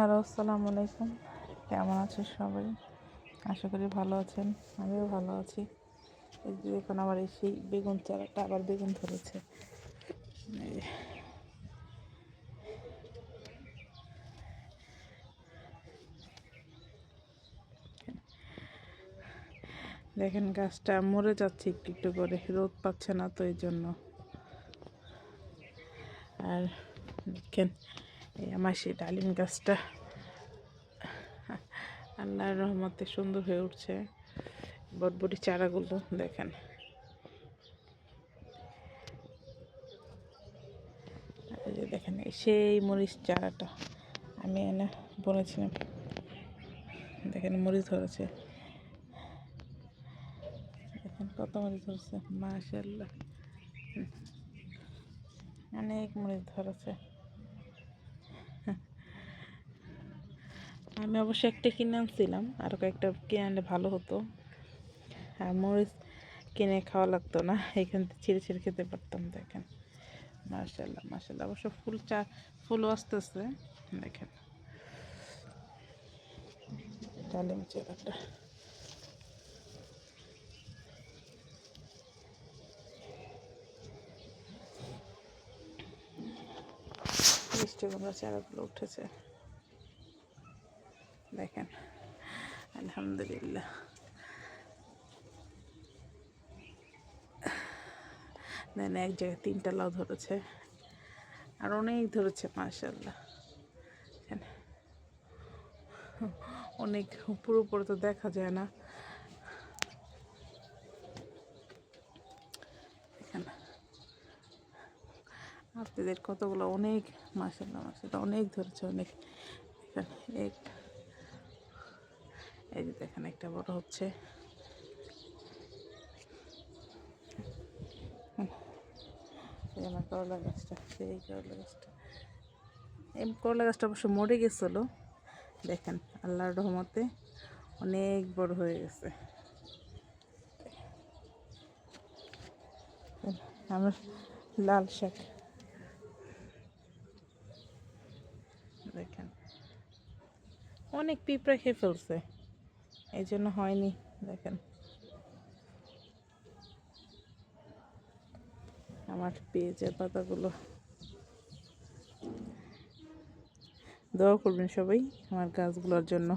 Hello, আসসালামু আলাইকুম। কেমন আছেন সবাই? আশা করি ভালো আছেন, আমিও ভালো আছি। এই যে দেখুন আমার এই সেই বেগুন চারাটা আবার বেগুন ধরেছে। দেখেন গাছটা মরে যাচ্ছে একটু একটু করে, রোদ পাচ্ছে না তো এই জন্য। আর দেখেন এই আমার সেই ডালিম গাছটা। আল্লাহর রহমতে সুন্দর হয়ে উঠছে। বটবটি চারাগুলো দেখেন। দেখেন সেই মরিচ চারাটা আমি এনে বলেছিলাম। দেখেন, মরিচ ধরেছে। দেখেন, কত মরিচ ধরেছে মাশাল্লাহ। অনেক মরিচ ধরেছে। আমি অবশ্য একটা কিনে আনছিলাম, আর কয়েকটা কিনে আনলে ভালো হতো। আর মরিচ কিনে খাওয়া লাগতো না, এখান থেকে ছিঁড়ে ছিঁড়ে খেতে পারতাম, দেখেন। মার্শাল্লাহ মার্শাল্লাহ অবশ্য ফুল চা, ফুলও আসতেছে, দেখেন। ডালিম চেরাটা চারাগুলো উঠেছে। দেখেন। আলহামদুলিল্লাহ। দেন এক জায়গায় তিনটা লাউ ধরেছে। আর অনেক ধরেছে মাশাল্লাহ দেখেন। অনেক উপরে তো দেখা যায় না। আপনাদের কতগুলো অনেক মাসাল্লাহ মাসাল্লাহ অনেক ধরেছে, অনেক। এক এই যে দেখেন, একটা বড় হচ্ছে। করলা গাছটা সেই করলা গাছটা। এই করলা গাছটা অবশ্য মরে গেছিল। দেখেন, আল্লাহর রহমতে অনেক বড় হয়ে গেছে। আমার লাল শাক। দেখেন, অনেক পিঁপড়া খেয়ে ফেলছে। এই জন্য হয়নি দেখেন। আমার পেঁয়াজের পাতাগুলো। দোয়া করবেন সবাই আমার গাছগুলোর জন্য।